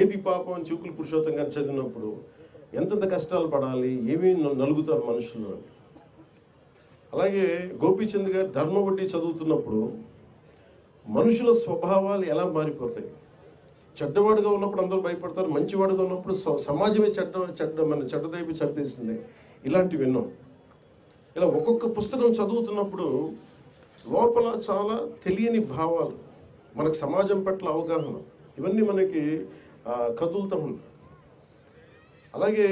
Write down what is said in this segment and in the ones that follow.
ఏది పాపం చివుకులు పురుషోత్తం గారు చదివినప్పుడు ఎంతెంత కష్టాలు పడాలి? ఏమీ నలుగుతారు మనుషులు అలాగే గోపీచంద్ గారు ధర్మవడ్డీ చదువుతున్నప్పుడు మనుషుల స్వభావాలు ఎలా మారిపోతాయి? చెడ్డవాడుగా ఉన్నప్పుడు అందరూ భయపడతారు మంచివాడుగా ఉన్నప్పుడు స- సమాజమే చెడ్డ చెడ్డ మన చెడ్డదైపు చంపేస్తుంది ఇలాంటివి విన్నాం. ఇలా ఒక్కొక్క పుస్తకం చదువుతున్నప్పుడు లోపల చాలా తెలియని భావాలు మనకు సమాజం పట్ల అవగాహన. ఇవన్నీ మనకి కదులుతూ ఉంటాయి అలాగే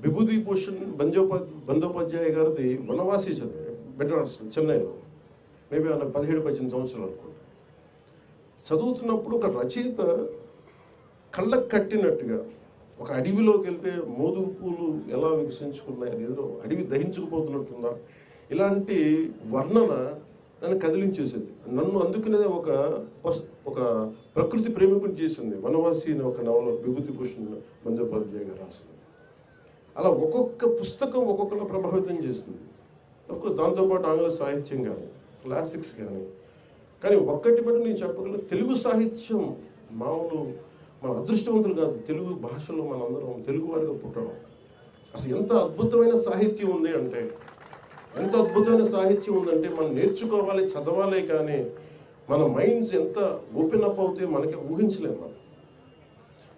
విభూతి భూషణ్ బంజోపా బందోపాధ్యాయ గారిది వనవాసి చదివి మెడ్రాస్ చెన్నైలో. మేబీ ఆయన పదిహేడు పద్దెనిమిది సంవత్సరాలు అనుకుంటా. చదువుతున్నప్పుడు ఒక రచయిత కళ్ళకు కట్టినట్టుగా ఒక అడవిలోకి వెళ్తే మోదు పూలు ఎలా వికసించుకున్నాయి అది ఏదో అడవి దహించుకుపోతున్నట్టుందా? ఇలాంటి వర్ణన నన్ను కదిలించేసేది. నన్ను అందుకునే ఒక ఒక ప్రకృతి ప్రేమికుని చేసింది. వనవాసి అనే ఒక నవల విభూతి భూషణ్ బందోపాధ్యాయ గారు రాసింది. అలా ఒక్కొక్క పుస్తకం ఒక్కొక్కరు ప్రభావితం చేస్తుంది. ఒక్కొక్క దాంతోపాటు ఆంగ్ల సాహిత్యం కానీ క్లాసిక్స్ కానీ కానీ ఒక్కటి బట్టి నేను చెప్పగలను తెలుగు సాహిత్యం మామూలు మన అదృష్టవంతులు కాదు తెలుగు భాషలో మనందరం తెలుగు వారిగా పుట్టడం. అసలు ఎంత అద్భుతమైన సాహిత్యం ఉంది అంటే ఎంత అద్భుతమైన సాహిత్యం ఉందంటే మనం నేర్చుకోవాలి చదవాలి కానీ మన మైండ్స్ ఎంత ఓపెన్ అప్ అవుతే మనకి ఊహించలేము మనం.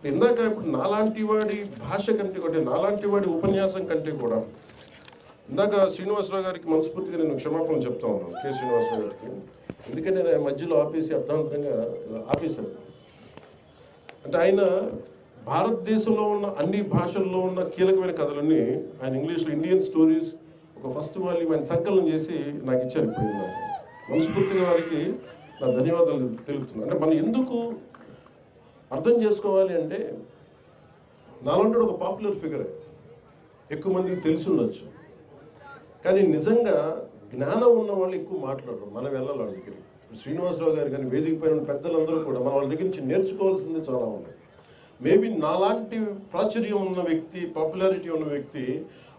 ఇందాక ఇప్పుడు నాలాంటి వాడి భాష కంటే కూడా నాలాంటి వాడి ఉపన్యాసం కంటే కూడా ఇందాక శ్రీనివాసరావు గారికి మనస్ఫూర్తిగా నేను క్షమాపణ చెప్తా ఉన్నాను కె శ్రీనివాసరావు గారికి. ఎందుకంటే నేను మధ్యలో ఆపేసి అర్థవంతంగా ఆపేశాను. అంటే ఆయన భారతదేశంలో ఉన్న అన్ని భాషల్లో ఉన్న కీలకమైన కథలన్నీ ఆయన ఇంగ్లీష్లో ఇండియన్ స్టోరీస్ ఒక ఫస్ట్ వాల్యూమ్ ఆయన సంకలనం చేసి నాకు ఇచ్చారు ఇప్పుడు మనస్ఫూర్తిగా వారికి నా ధన్యవాదాలు తెలుపుతున్నాను. అంటే మనం ఎందుకు అర్థం చేసుకోవాలి అంటే నాలంటే ఒక పాపులర్ ఫిగరే ఎక్కువ మందికి తెలిసి ఉండొచ్చు. కానీ నిజంగా జ్ఞానం ఉన్న వాళ్ళు ఎక్కువ మాట్లాడరు. మనం వెళ్ళాలి వాళ్ళ దగ్గరికి. శ్రీనివాసరావు గారు కానీ వేదిక పైన పెద్దలందరూ కూడా మన వాళ్ళ దగ్గర నుంచి నేర్చుకోవాల్సింది చాలా ఉంది మేబీ నాలాంటి ప్రాచుర్యం ఉన్న వ్యక్తి పాపులారిటీ ఉన్న వ్యక్తి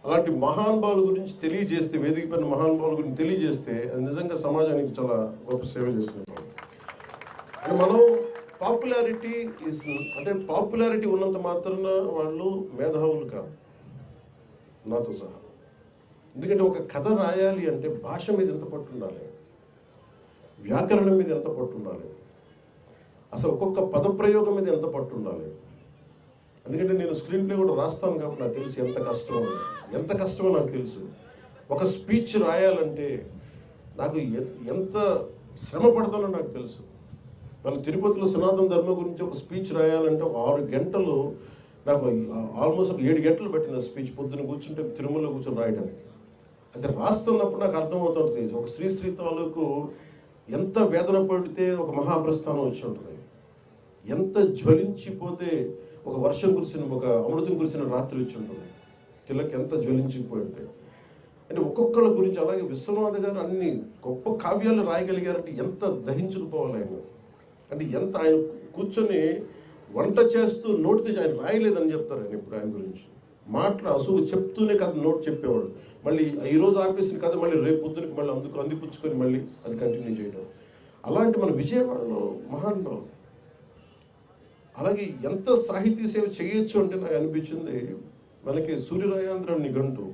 అలాంటి మహానుభావుల గురించి తెలియజేస్తే వేదిక పైన మహానుభావుల గురించి తెలియజేస్తే అది నిజంగా సమాజానికి చాలా గొప్ప సేవ చేస్తున్నారు అంటే మనం పాపులారిటీ ఇస్ అంటే పాపులారిటీ ఉన్నంత మాత్రాన వాళ్ళు మేధావులు కాదు. నాతో సహా. ఎందుకంటే ఒక కథ రాయాలి అంటే భాష మీద ఎంత పట్టు ఉండాలి వ్యాకరణం మీద ఎంత పట్టు ఉండాలి అసలు ఒక్కొక్క పదప్రయోగం మీద ఎంత పట్టు ఉండాలి ఎందుకంటే నేను స్క్రీన్ ప్లే కూడా రాస్తాను కాబట్టి నాకు తెలుసు ఎంత కష్టమో ఎంత కష్టమో నాకు తెలుసు. ఒక స్పీచ్ రాయాలంటే నాకు ఎంత శ్రమ పడతానో నాకు తెలుసు. మన తిరుపతిలో సనాతన ధర్మం గురించి ఒక స్పీచ్ రాయాలంటే ఒక ఆరు గంటలు నాకు ఆల్మోస్ట్ ఒక ఏడు గంటలు పెట్టిన స్పీచ్ పొద్దున కూర్చుంటే తిరుమలలో కూర్చొని రాయడానికి. అది రాస్తున్నప్పుడు నాకు అర్థమవుతుంది ఒక శ్రీ శ్రీ తాలూకు ఎంత వేదన పడితే ఒక మహాప్రస్థానం వచ్చి ఉంటుంది. ఎంత జ్వలించిపోతే ఒక వర్షం కురిసిన ఒక అమృతం కురిసిన రాత్రి వచ్చి ఉంటుంది. తిలక్ ఎంత జ్వలించిపోయి ఉంటాయి అంటే ఒక్కొక్కళ్ళ గురించి అలాగే విశ్వనాథ్ గారు అన్ని గొప్ప కావ్యాలు రాయగలిగారంటే ఎంత దహించుకుపోవాలి ఆయన అంటే ఎంత ఆయన కూర్చొని వంట చేస్తూ నోటితో ఆయన రాయలేదని చెప్తారు ఆయన ఇప్పుడు ఆయన గురించి. మాటలు అసలు చెప్తూనే కథ నోట్ చెప్పేవాడు. మళ్ళీ ఈ రోజు ఆపేసిన కథ మళ్ళీ రేపు పొద్దునకి మళ్ళీ అందుకు అందిపుచ్చుకొని మళ్ళీ అది కంటిన్యూ చేయడం అలాంటి మన విజయవాడలో మహాన్లో అలాగే ఎంత సాహితీ సేవ చేయొచ్చు అంటే నాకు అనిపించింది మనకి సూర్యరాయాంధ్ర నిఘంటు